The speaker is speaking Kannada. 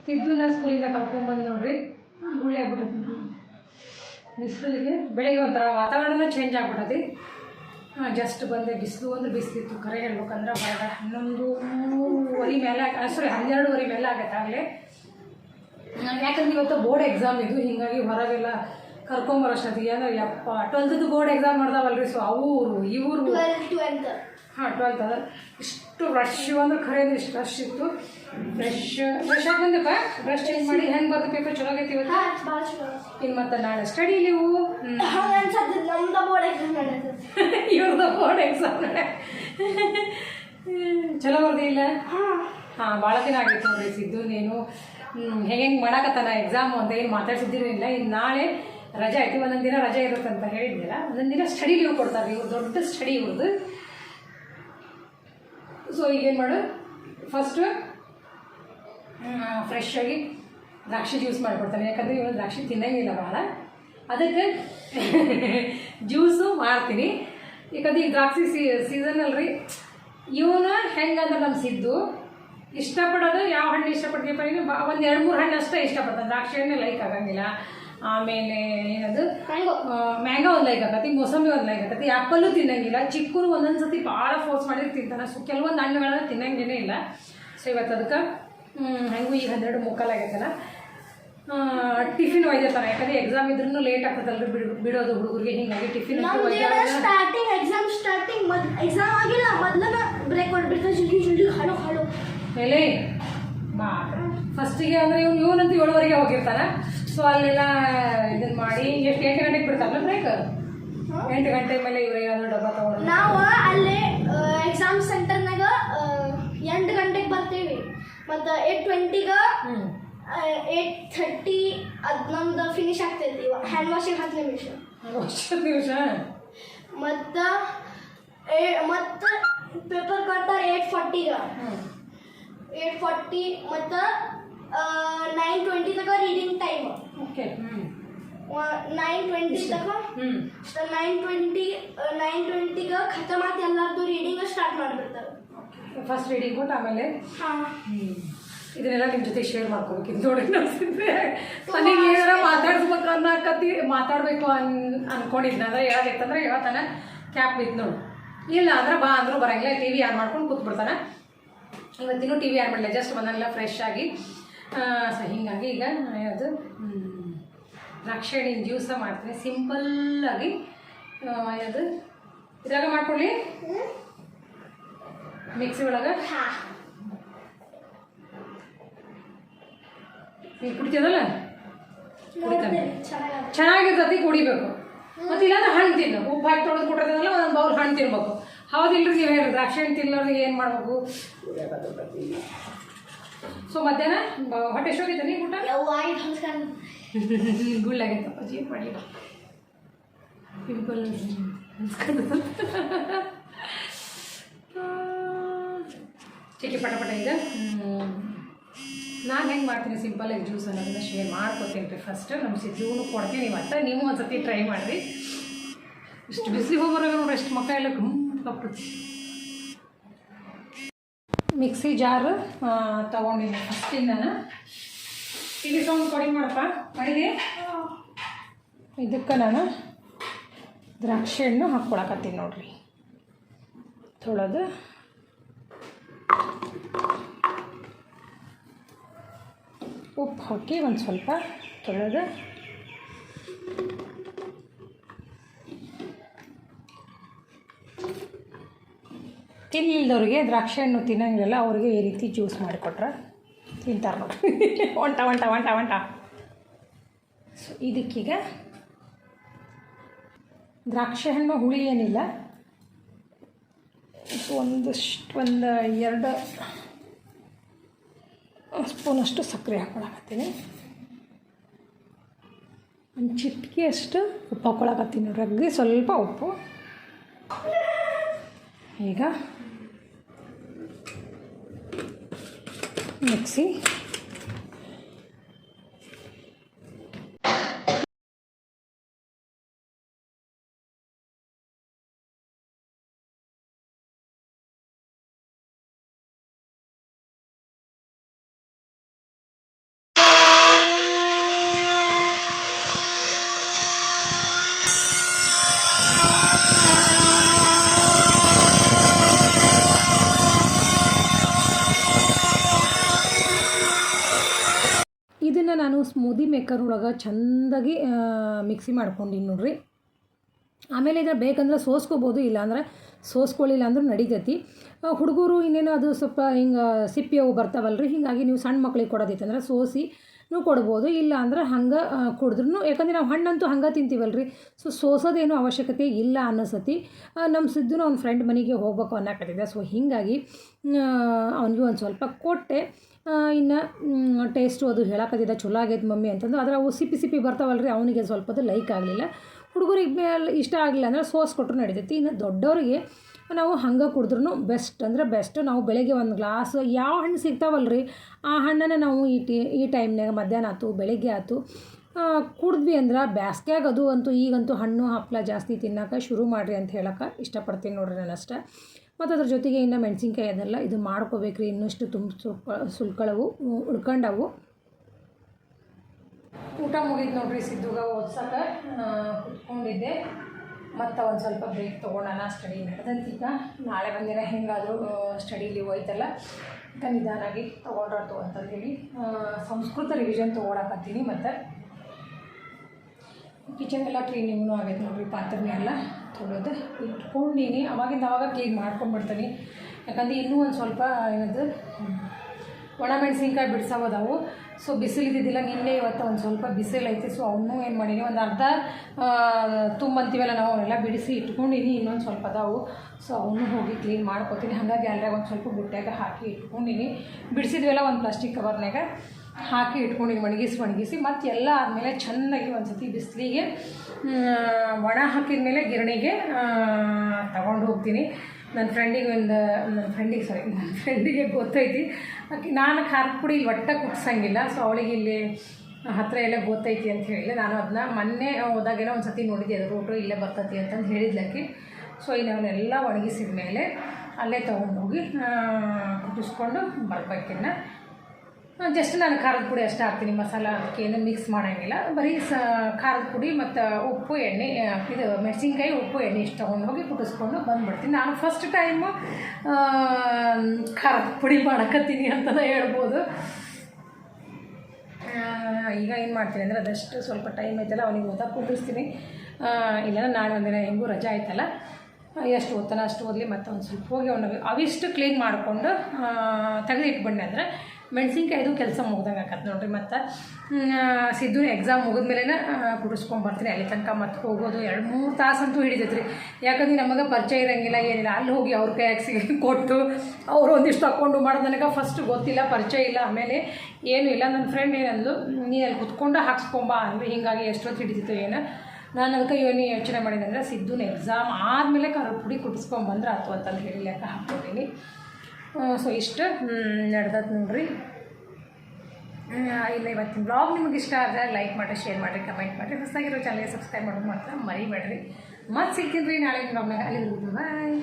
ಸಿದ್ದುನ ಸ್ಕೂಲಿಂದ ಕರ್ಕೊಂಡ್ಬಂದು ನೋಡ್ರಿ. ಗುಳ್ಳೆ ಆಗ್ಬಿಟ್ಟೈತಿ ಬಿಸಿಲಿಗೆ ಬೆಳಿಗ್ಗೆ ಒಂಥರ ವಾತಾವರಣ ಚೇಂಜ್ ಆಗ್ಬಿಟ್ಟೈತಿ ಜಸ್ಟ್ ಬಂದೆ, ಬಿಸಿಲು ಅಂದ್ರೆ ಬಿಸಿಲಿತ್ತು. ಕರೆ ಹೇಳ್ಬೇಕಂದ್ರೆ ಬರೋದ ಹನ್ನೊಂದು ವರಿ ಮೇಲೆ ಸಾರಿ ಹನ್ನೆರಡುವರೆ ಮೇಲೆ ಆಗತ್ತೆ ಆಗಲೇ. ಯಾಕಂದ್ರೆ ಇವತ್ತು ಬೋರ್ಡ್ ಎಕ್ಸಾಮ್ ಇದು ಹೀಗಾಗಿ ಹೊರಗೆಲ್ಲ ಕರ್ಕೊಂಬರೋಷ್ಟೊತ್ತಿಗೆ ಅಂದ್ರೆ ಯಪ್ಪ ಟ್ವೆಲ್ತದ್ದು ಬೋರ್ಡ್ ಎಕ್ಸಾಮ್ ಮಾಡ್ದಾವಲ್ರಿ ಸೊ ಅವರು ಇವರು ಟ್ವೆಲ್ತ್ ಹಾಂ ಟ್ವೆಲ್ತ್ ಅದ ಇಷ್ಟು ರಶ್ ಅಂದ್ರೆ ಖರೆ ಅಂದ್ರೆ ಇಷ್ಟು ರಶ್ ಇತ್ತು. ರಶ್ ರಶ್ ಆಗಿ ಬಂದಪ್ಪ ಬ್ರಷ್ ಚೇಂಜ್ ಮಾಡಿ ಹೆಂಗೆ ಬರ್ದು ಪೇಪರ್ ಚಲೋ ಆಗೈತಿ ಇವತ್ತು ಇನ್ನು ಮತ್ತೆ ನಾಳೆ ಸ್ಟಡಿ ನೀವು ಇವ್ರದ ಬೋರ್ಡ್ ಎಕ್ಸಾಮ್ ಚಲೋ ಬರ್ದಿಲ್ಲ ಹಾಂ. ಹಾಂ ಭಾಳ ದಿನ ಆಗಿತ್ತು ನೋಡಿ ಸಿದ್ದು ನೀನು. ಹೆಂಗೆ ಹೆಂಗೆ ಮಾಡಾಕತ್ತಾನ ಎಕ್ಸಾಮು ಅಂತ ಏನು ಮಾತಾಡ್ಸಿದ್ದೀನಿಲ್ಲ ಇನ್ನು ನಾಳೆ ರಜೆ ಆಯ್ತು. ಒಂದೊಂದು ದಿನ ರಜೆ ಇರುತ್ತೆ ಅಂತ ಹೇಳಿದ್ನಲ್ಲ. ಒಂದೊಂದು ದಿನ ಸ್ಟಡಿ ಲೀವ್ ಕೊಡ್ತಾರೆ. ಇವ್ರು ದೊಡ್ಡ ಸ್ಟಡಿ ಇವ್ರದ್ದು ಸೊ ಈಗೇನು ಮಾಡು? ಫಸ್ಟು ಫ್ರೆಶ್ ಆಗಿ ದ್ರಾಕ್ಷಿ ಜ್ಯೂಸ್ ಮಾಡಿಕೊಡ್ತಾನೆ. ಯಾಕಂದರೆ ಇವನು ದ್ರಾಕ್ಷಿ ತಿನ್ನಂಗಿಲ್ಲ ಭಾಳ ಅದಕ್ಕೆ ಜ್ಯೂಸು ಮಾಡ್ತೀನಿ. ಯಾಕಂದ್ರೆ ಈಗ ದ್ರಾಕ್ಷಿ ಸೀಸನ್ ಅಲ್ರಿ ಇವನು ಹೆಂಗಂದ್ರೆ ನಮ್ಮ ಸಿದ್ದು, ಇಷ್ಟಪಡೋದು ಯಾವ ಹಣ್ಣು ಇಷ್ಟಪಡ್ತೀವಿ ಒಂದು ಎರಡು ಮೂರು ಹಣ್ಣು ಅಷ್ಟೇ ಇಷ್ಟಪಡ್ತಾನೆ. ದ್ರಾಕ್ಷಿ ಹಣ್ಣು ಲೈಕ್ ಆಗಂಗಿಲ್ಲ. ಆಮೇಲೆ ಏನದು? ಮ್ಯಾಂಗೋ ಮ್ಯಾಂಗೋ ಒಂದು ಲೈಕ್ ಆಗತ್ತೆ ಮೊಸಂಬಿ ಒಂದು ಲೈಕ್ ಆಗತ್ತೆ ಆ್ಯಪಲ್ಲು ತಿನ್ನಂಗಿಲ್ಲ. ಚಿಕ್ಕರು ಒಂದೊಂದು ಸತಿ ಭಾಳ ಫೋರ್ಸ್ ಮಾಡಿದ್ರೆ ತಿಂತಾನೆ ಸೊ ಕೆಲವೊಂದು ಹಣ್ಣುಗಳನ್ನ ತಿನ್ನಂಗೇನೇ ಇಲ್ಲ. ಸೊ ಇವತ್ತು ಅದಕ್ಕೆ ಹೆಂಗೂ ಈಗ ಹನ್ನೆರಡು ಮುಕ್ಕಾಲಾಗೈತಲ್ಲ ಟಿಫಿನ್ ಒಯ್ದಿರ್ತಾನೆ ಯಾಕಂದ್ರೆ ಎಕ್ಸಾಮ್ ಇದ್ರೂ ಲೇಟ್ ಆಗ್ತದಲ್ರಿ ಬಿಡ್ ಬಿಡೋದು ಹುಡುಗರಿಗೆ. ಹಿಂಗಾಗಿ tiffin starting exam starting mid exam ಆಗಿಲ್ಲ ಮೊದಲ ಬ್ರೇಕ್ ಮೇಲೆ ಫಸ್ಟಿಗೆ ಅಂದರೆ ಇವ್ನು ಇವನಂತೂ ಏಳುವರೆಗೆ ಹೋಗಿರ್ತಾನೆ ಸೊ ಅಲ್ಲೆಲ್ಲ ಇದನ್ನ ಮಾಡಿ ಎಷ್ಟು ಎಂಟು ಗಂಟೆಗೆ ಬಿಡ್ತಾರಲ್ಲ ಬ್ರೇಕ್ ಎಂಟು ಗಂಟೆ ಮೇಲೆ ಇವ್ರು ಯಾವ್ದೋ ಡಬ್ಬ ತಗೊಂಡು ನಾವು ಅಲ್ಲಿ ಎಕ್ಸಾಮ್ ಸೆಂಟರ್ನಾಗ ಎಂಟು ಗಂಟೆಗೆ ಬರ್ತೀವಿ. ಮತ್ತು ಏಟ್ ಟ್ವೆಂಟಿಗೆ ಏಟ್ ಥರ್ಟಿ ಅದು ನಮ್ದು ಫಿನಿಶ್ ಆಗ್ತೈತಿ ಹ್ಯಾಂಡ್ ವಾಶಿಗೆ ಹತ್ತು ನಿಮಿಷ. ಹತ್ತು ನಿಮಿಷ? ಮತ್ತು ಮತ್ತು ಪೇಪರ್ ಕಟ್ಟ ಏಟ್ ಫಾರ್ಟಿಗೆ ಏಟ್ ಫಾರ್ಟಿ ಮತ್ತು ನೈನ್ ಟ್ವೆಂಟಿ ತನಕ ರೀಡಿಂಗ್ ಟೈಮ್ ಓಕೆ ಹ್ಞೂ ನೈನ್ ಟ್ವೆಂಟಿ ತನಕ ಹ್ಞೂ ನೈನ್ ಟ್ವೆಂಟಿ ನೈನ್ ಟ್ವೆಂಟಿಗೆ ಖತಮ್ ಆಗಿ ಎಲ್ಲರದು ರೀಡಿಂಗ್ ಸ್ಟಾರ್ಟ್ ಮಾಡಿಬಿಡ್ತಾರೆ ಫಸ್ಟ್ ರೀಡಿಂಗ್ ಕೊಟ್ಟು ಆಮೇಲೆ ಹಾಂ ಇದನ್ನೆಲ್ಲ ನಿಮ್ಮ ಜೊತೆ ಶೇರ್ ಮಾಡ್ಕೋಬೇಕಿತ್ತು ನೋಡಿ ಅನ್ಸಿದ್ರೆ ನನಗೆ ಏನಾರ ಮಾತಾಡ್ಸ್ಬೇಕು ಅನ್ನಕತ್ತಿ ಮಾತಾಡಬೇಕು ಅನ್ ಅನ್ಕೊಂಡಿದ್ನ ಅಂದ್ರೆ ಯಾವ್ದಿತ್ತಂದ್ರೆ ಹೇಳ್ತಾನೆ ಕ್ಯಾಪ್ ಬಿತ್ತು ನೋಡು ಇಲ್ಲ ಅಂದ್ರೆ ಬಾ ಅಂದ್ರೂ ಬರಂಗಿಲ್ಲ ಟಿ ವಿ ಆನ್ ಮಾಡ್ಕೊಂಡು ಕೂತ್ಬಿಡ್ತಾನೆ ಇವತ್ತಿನೂ ಟಿ ವಿ ಆನ್ ಮಾಡಲಿಲ್ಲ ಜಸ್ಟ್ ಬಂದನೆಲ್ಲ ಫ್ರೆಶ್ ಆಗಿ ಸೊ ಹೀಗಾಗಿ ಈಗ ಅದು ದ್ರಾಕ್ಷಿ ಹಣ್ಣಿನ ಜ್ಯೂಸ ಮಾಡ್ತೀನಿ ಸಿಂಪಲ್ಲಾಗಿ ಅದು ಇದ್ರಾಗ ಮಾಡ್ಕೊಳ್ಳಿ. ಮಿಕ್ಸಿ ಒಳಗೆ. ಈಗ ನೀವು ಕುಡಿತೀದಲ್ಲ ಚೆನ್ನಾಗಿರ್ತತಿ ಕುಡಿಬೇಕು. ಮತ್ತೆ ಇಲ್ಲಾಂದ್ರೆ ಹಣ್ಣು ತಿನ್ನು. ಉಪ್ಪು ಹಾಕಿ ತೊಳೆದು ಕೊಟ್ಟಿರೋದಲ್ಲ ಒಂದೊಂದು ಬೌಲ್ ಹಣ್ಣು ತಿನ್ಬೇಕು. ಹೌದಿಲ್ರಿ ನೀವು ಹೇಳಿ ದ್ರಾಕ್ಷಿ ಹಣ್ಣು ತಿನ್ನೋರಿಗೆ ಏನು ಮಾಡ್ಬೇಕು? ಸೊ ಮಧ್ಯಾಹ್ನ ಹೊಟ್ಟೆ ಎಷ್ಟೋಗೈತೆ ನೀವು ಊಟ? ಇದು ಗುಳ್ಳಾಗೈತಪ್ಪ ಜೀಪ್ ಮಾಡಲಿಲ್ಲ ಪಿಂಪಲ್ ಚಿಕ್ಕಿ ಪಟ ಪಟ ಈಗ ನಾನು ಹೆಂಗೆ ಮಾಡ್ತೀನಿ ಸಿಂಪಲಾಗಿ ಜ್ಯೂಸ್ ಅನ್ನೋದನ್ನ ಶೇರ್ ಮಾಡ್ಕೊತೀನಿ ರೀ ಫಸ್ಟ್ ನಮ್ಮ ಸಿದ್ಧೂನು ಕೊಡ್ತೀನಿ ಇವತ್ತು ನೀವು ಒಂದು ಸತಿ ಟ್ರೈ ಮಾಡಿರಿ. ಇಷ್ಟು ಬಿಸಿ ಹೋಗೋರಾಗ ನೋಡಿ ಎಷ್ಟು ಮಕ್ಕ ಎಲ್ಲ ಕಪ್ಪು ಮಿಕ್ಸಿ ಜಾರು ತಗೊಂಡಿದ್ದೆ ಫಸ್ಟಿಗೆ ನಾನು ಇಲ್ಲಿ ಸೌಂಡ್ ಕಡಿಮೆ ಮಾಡಪ್ಪ ಅಡಿಗೆ ಇದಕ್ಕೆ ನಾನು ದ್ರಾಕ್ಷಿ ಹಣ್ಣು ಹಾಕ್ಕೊಳಕತ್ತೀನಿ ನೋಡ್ರಿ. ತೊಳೆದು. ಉಪ್ಪು ಹಾಕಿ ಒಂದು ಸ್ವಲ್ಪ ತೊಳೆದು. ತಿನ್ನಿಲ್ದವ್ರಿಗೆ ದ್ರಾಕ್ಷಿ ಹಣ್ಣು ತಿನ್ನಂಗಿಲ್ಲ ಅವ್ರಿಗೆ ಈ ರೀತಿ ಜ್ಯೂಸ್ ಮಾಡಿಕೊಟ್ರೆ ತಿಂತಾರೆ ನೋಡಿ. ಒಂಟ ಒಂಟ ಒಂಟ ಒಂಟ. ಸೊ ಇದಕ್ಕೀಗ ದ್ರಾಕ್ಷಿ ಹಣ್ಣು ಹುಳಿ ಏನಿಲ್ಲ. ಒಂದಷ್ಟು, ಒಂದು ಎರಡು ಸ್ಪೂನಷ್ಟು ಸಕ್ಕರೆ ಹಾಕ್ಕೊಳಕತ್ತೀನಿ ಒಂದು ಚಿಟಿಕೆ ಅಷ್ಟು ಉಪ್ಪು ಹಾಕ್ಕೊಳಕತ್ತೀನಿ ಅಗ್ದಿ ಸ್ವಲ್ಪ ಉಪ್ಪು. ಈಗ ಮಿಕ್ಸಿ ಸ್ಮೂದಿ ಮೇಕರ್ ಒಳಗೆ ಚೆಂದಾಗಿ ಮಿಕ್ಸಿ ಮಾಡ್ಕೊಂಡಿನಿ ನೋಡ್ರಿ. ಆಮೇಲೆ ಇದನ್ನು ಬೇಕಂದ್ರೆ ಸೋಸ್ಕೋಬೋದು, ಇಲ್ಲಾಂದ್ರೆ ಸೋಸ್ಕೊಳ್ಳಿಲ್ಲ ಅಂದ್ರೆ ನಡಿತೈತಿ. ಹುಡುಗರು ಇನ್ನೇನು ಅದು ಸ್ವಲ್ಪ ಹಿಂಗೆ ಸಿಪ್ಪಿ ಅವು ಬರ್ತಾವಲ್ರಿ, ಹೀಗಾಗಿ ನೀವು ಸಣ್ಣ ಮಕ್ಳಿಗೆ ಕೊಡೋದಿತ್ತಂದ್ರೆ ಸೋಸಿ ನೀವು ಕೊಡ್ಬೋದು, ಇಲ್ಲ ಅಂದ್ರೆ ಹಂಗೆ ಕುಡಿದ್ರೂ ಯಾಕಂದ್ರೆ ನಾವು ಹಣ್ಣಂತೂ ಹಂಗೆ ತಿಂತೀವಲ್ರಿ. ಸೊ ಸೋಸೋದೇನು ಅವಶ್ಯಕತೆ ಇಲ್ಲ ಅನ್ನಿಸತಿ ನಮ್ಮ ಸಿದ್ದುನ ಅವ್ನ ಫ್ರೆಂಡ್ ಮನೆಗೆ ಹೋಗ್ಬೇಕು ಅನ್ನಕತ್ತಿದ್ದೆ. ಸೊ ಹೀಗಾಗಿ ಅವನಿಗೆ ಒಂದು ಸ್ವಲ್ಪ ಕೊಟ್ಟೆ. ಇನ್ನು ಟೇಸ್ಟು ಅದು ಹೇಳಕತ್ತಿದ್ದ, ಚಲೋ ಆಗೈತೆ ಮಮ್ಮಿ ಅಂತಂದು. ಆದರೆ ಅವು ಸಿಪ್ಪಿ ಸಿಪ್ಪಿ ಬರ್ತಾವಲ್ರಿ, ಅವನಿಗೆ ಸ್ವಲ್ಪ ಅದು ಲೈಕ್ ಆಗಲಿಲ್ಲ. ಹುಡುಗರಿಗೆ ಇಷ್ಟ ಆಗಲಿಲ್ಲ ಅಂದರೆ ಸೋಸ್ ಕೊಟ್ಟರು ನಡಿತೈತಿ. ಇನ್ನು ದೊಡ್ಡವರಿಗೆ ನಾವು ಹಂಗೆ ಕುಡಿದ್ರೂ ಬೆಸ್ಟ್ ಅಂದರೆ ಬೆಸ್ಟ್ ನಾವು ಬೆಳಗ್ಗೆ ಒಂದು ಗ್ಲಾಸ್ ಯಾವ ಹಣ್ಣು ಸಿಗ್ತಾವಲ್ರಿ? ಆ ಹಣ್ಣನ್ನು ನಾವು ಈ ಟಿ, ಈ ಟೈಮ್ನಾಗ ಮಧ್ಯಾಹ್ನ ಆಯ್ತು ಬೆಳಗ್ಗೆ ಆಯ್ತು ಕುಡಿದ್ವಿ ಅಂದ್ರೆ ಬ್ಯಾಸ್ಗ್ಯಾಗ ಅದು ಅಂತೂ ಈಗಂತೂ ಹಣ್ಣು ಹಪ್ಪಳ ಜಾಸ್ತಿ ತಿನ್ನೋಕೆ ಶುರು ಮಾಡಿರಿ ಅಂತ ಹೇಳಕ್ಕೆ ಇಷ್ಟಪಡ್ತೀನಿ ನೋಡ್ರಿ ನಾನು ಅಷ್ಟೇ ಮತ್ತು ಅದ್ರ ಜೊತೆಗೆ ಇನ್ನು ಮೆಣಸಿನ್ಕಾಯಿ ಅದೆಲ್ಲ ಇದು ಮಾಡ್ಕೋಬೇಕ್ರಿ. ಇನ್ನಷ್ಟು ತುಂಬ ಸುಲ್ಕ ಸುಲ್ಕಳವು ಉಳ್ಕೊಂಡವು. ಊಟ ಮುಗಿದು ನೋಡ್ರಿ, ಸಿದ್ದುಗ ಓದ್ಸಕ್ಕೆ ಕುತ್ಕೊಂಡಿದ್ದೆ. ಮತ್ತು ಒಂದು ಸ್ವಲ್ಪ ಬ್ರೇಕ್ ತೊಗೊಳೋಣ ಸ್ಟಡಿ ನಡೆದಂತೀಗ ನಾಳೆ ಬಂದಿರ ಹೆಂಗಾದರೂ ಸ್ಟಡೀಲಿ ಹೋಯ್ತಲ್ಲ ಈಗ ನಿಧಾನಾಗಿ ತೊಗೊಂಡ್ರತು ಅಂತಂದು ಹೇಳಿ ಸಂಸ್ಕೃತ ರಿವಿಷನ್ ತೊಗೊಳಕತ್ತೀನಿ ಮತ್ತು. ಕಿಚನ್ ಎಲ್ಲ ಕ್ಲೀನಿಂಗೂ ಆಗೈತೆ ನೋಡ್ರಿ ಪಾತ್ರೆ ಎಲ್ಲ ತೊಳೆದು. ಇಟ್ಕೊಂಡೀನಿ, ಅವಾಗಿಂದ ಅವಾಗ ಕ್ಲೀನ್ ಮಾಡ್ಕೊಂಡ್ಬಿಡ್ತೀನಿ. ಯಾಕಂದ್ರೆ ಇನ್ನೂ ಒಂದು ಸ್ವಲ್ಪ ಏನದು ಒಣ ಮೆಣಸಿನ್ಕಾಯಿ ಬಿಡ್ಸೋವದಾವು ಸೊ ಬಿಸಿಲಿದ್ದಿದ್ದಿಲ್ಲ, ನಿನ್ನೆ ಇವತ್ತು ಒಂದು ಸ್ವಲ್ಪ ಬಿಸಿಲು ಐತೆ ಸೊ ಅವನ್ನೂ ಏನು ಮಾಡೀನಿ ಒಂದು ಅರ್ಧ ತುಂಬಂತೀವಲ್ಲ ನಾವು ಅವನ್ನೆಲ್ಲ ಬಿಡಿಸಿ ಇಟ್ಕೊಂಡಿನಿ, ಇನ್ನೊಂದು ಸ್ವಲ್ಪ ಅದಾವು. ಸೊ ಅವನು ಹೋಗಿ ಕ್ಲೀನ್ ಮಾಡ್ಕೊತೀನಿ. ಹಾಗಾಗಿ ಅಲ್ಲೇ ಒಂದು ಸ್ವಲ್ಪ ಬುಟ್ಟ್ಯಾಗ ಹಾಕಿ ಇಟ್ಕೊಂಡಿನಿ. ಬಿಡಿಸಿದ್ವೆಲ್ಲ ಒಂದು ಪ್ಲಾಸ್ಟಿಕ್ ಕವರ್ನಾಗ ಹಾಕಿ ಇಟ್ಕೊಂಡಿನಿ ಒಣಗಿಸಿ ಒಣಗಿಸಿ ಮತ್ತು ಎಲ್ಲ ಆದಮೇಲೆ ಚೆನ್ನಾಗಿ ಒಂದು ಸತಿ ಬಿಸಿಲಿಗೆ ಒಣ ಹಾಕಿದ ಮೇಲೆ ಗಿರಣಿಗೆ ತಗೊಂಡು ಹೋಗ್ತೀನಿ. ನನ್ನ ಫ್ರೆಂಡಿಗೆ ಒಂದು ನನ್ನ ಫ್ರೆಂಡಿಗೆ ಸಾರಿ ನನ್ನ ಫ್ರೆಂಡಿಗೆ ಗೊತ್ತೈತಿ. ಆಕೆ, ನಾನು ಖಾರದ ಪುಡಿ ಇಲ್ಲಿ ಒಟ್ಟ ಕುಟ್ಸಂಗಿಲ್ಲ ಸೊ ಅವಳಿಗೆ ಇಲ್ಲಿ ಹತ್ತಿರ ಎಲ್ಲ ಗೊತ್ತೈತಿ ಅಂತ ಹೇಳಿ ನಾನು ಅದನ್ನ ಮೊನ್ನೆ ಹೋದಾಗೆಲ್ಲ ಒಂದು ಸತಿ ನೋಡಿದ್ದೆ, ಅದು ರೂಟು ಇಲ್ಲೇ ಬರ್ತೈತಿ ಅಂತಂದು ಹೇಳಿದ್ಲಕ್ಕೆ ಸೊ ಇನ್ನು ಅವನ್ನೆಲ್ಲ ಒಣಗಿಸಿದ ಮೇಲೆ ಅಲ್ಲೇ ತೊಗೊಂಡೋಗಿ ಕುಟ್ಟಿಸ್ಕೊಂಡು ಬರ್ಬೇಕಿನ್ನು. ಜಸ್ಟ್ ನಾನು ಖಾರದ ಪುಡಿ ಅಷ್ಟೇ ಹಾಕ್ತೀನಿ. ಮಸಾಲ ಅಕ್ಕಿ ಏನು ಮಿಕ್ಸ್ ಮಾಡೋಂಗಿಲ್ಲ. ಬರೀ ಸ, ಖಾರದ ಪುಡಿ ಮತ್ತು ಉಪ್ಪು, ಎಣ್ಣೆ ಇದು ಮೆಣಸಿನ್ಕಾಯಿ, ಉಪ್ಪು, ಎಣ್ಣೆ ಇಷ್ಟು ತೊಗೊಂಡು ಹೋಗಿ ಕುಟ್ಟಿಸ್ಕೊಂಡು ಬಂದ್ಬಿಡ್ತೀನಿ. ನಾನು ಫಸ್ಟ್ ಟೈಮು ಖಾರದ ಪುಡಿ ಮಾಡಕತ್ತೀನಿ ಅಂತಲೇ ಹೇಳ್ಬೋದು. ಈಗ ಏನು ಮಾಡ್ತೀನಿ ಅಂದರೆ ಅದಷ್ಟು ಸ್ವಲ್ಪ ಟೈಮ್ ಐತಲ್ಲ ಅವನಿಗೆ ಓದಕ್ಕೆ ಕುಂದಿರ್ಸ್ತೀನಿ. ಇಲ್ಲಾಂದ್ರೆ ನಾಳೆ ಒಂದಿನ ಹೆಂಗೂ ರಜೆ ಆಯ್ತಲ್ಲ ಎಷ್ಟು ಓದ್ತಾನೆ, ಅಷ್ಟು ಓದಲಿ ಮತ್ತು ಒಂದು ಸ್ವಲ್ಪ ಹೋಗಿ ಅವನಿಗೆ ಅವಿಷ್ಟು ಕ್ಲೀನ್ ಮಾಡಿಕೊಂಡು ತೆಗೆದಿಟ್ಬಿಡ್ನೆ ಅಂದರೆ ಮೆಣಸಿನ್ಕಾಯ್ದು ಕೆಲಸ ಮುಗ್ದಂಗೆ ಆಕತ್ತೆ ನೋಡಿರಿ ಮತ್ತು. ಸಿದ್ದು ಎಕ್ಸಾಮ್ ಮುಗಿದ್ಮೇಲೆ ಕುಡಿಸ್ಕೊಂಬರ್ತೀನಿ ಅಲ್ಲಿ ತನಕ ಮತ್ತೆ ಹೋಗೋದು ಎರಡು ಮೂರು ತಾಸಂತೂ ಹಿಡಿತೈತೆ ರೀ ಯಾಕಂದ್ರೆ ನಮಗೆ ಪರಿಚಯ ಇರೋಂಗಿಲ್ಲ, ಏನಿಲ್ಲ. ಅಲ್ಲಿ ಹೋಗಿ ಅವ್ರ ಕೈಯಾಗಿ ಸಿಗಿ ಕೊಟ್ಟು ಅವರು ಒಂದಿಷ್ಟು ತಗೊಂಡು ಮಾಡೋದು ನನಗೆ ಫಸ್ಟ್ ಗೊತ್ತಿಲ್ಲ, ಪರಿಚಯ ಇಲ್ಲ. ಆಮೇಲೆ ಏನೂ ಇಲ್ಲ. ನನ್ನ ಫ್ರೆಂಡ್ ಏನಂದು ನೀನು ಅಲ್ಲಿ ಕುತ್ಕೊಂಡು ಹಾಕ್ಸ್ಕೊಂಬ. ಅಂದರೆ ಹೀಗಾಗಿ ಎಷ್ಟೊತ್ತು ಹಿಡಿತಿತ್ತು ಏನು. ನಾನು ಅದಕ್ಕೆ ಇವನು ಯೋಚನೆ ಮಾಡಿದೆ ಅಂದರೆ, ಸಿದ್ದುನ ಎಕ್ಸಾಮ್ ಆದಮೇಲೆ ಖಾರದ ಪುಡಿ ಬಂದ್ರೆ ಆಯ್ತು ಅಂತಂದು ಹೇಳಿ ಲೆಕ್ಕ ಹಾಕ್ಕೊತೀನಿ ಸೊ ಇಷ್ಟು. ನಡ್ದತ್ ನೋಡ್ರಿ. ಇಲ್ಲ, ಇವತ್ತಿನ ಬ್ಲಾಗ್ ನಿಮಗೆ ಇಷ್ಟ ಆದರೆ ಲೈಕ್ ಮಾಡಿರಿ ಶೇರ್ ಮಾಡಿರಿ ಕಮೆಂಟ್ ಮಾಡಿರಿ. ಹೊಸದಾಗಿರೋ ಚಾನಲ್ಗೆ ಸಬ್ಸ್ಕ್ರೈಬ್ ಮಾಡೋದು ಮಾತ್ರ ಮರಿಬೇಡ್ರಿ. ಮತ್ತೆ ಸಿಗ್ತೀನಿ ರೀ ನಾಳೆ ಬ್ಲಾಗ್ನಾಗ ಅಲ್ಲಿ ಬಾಯ್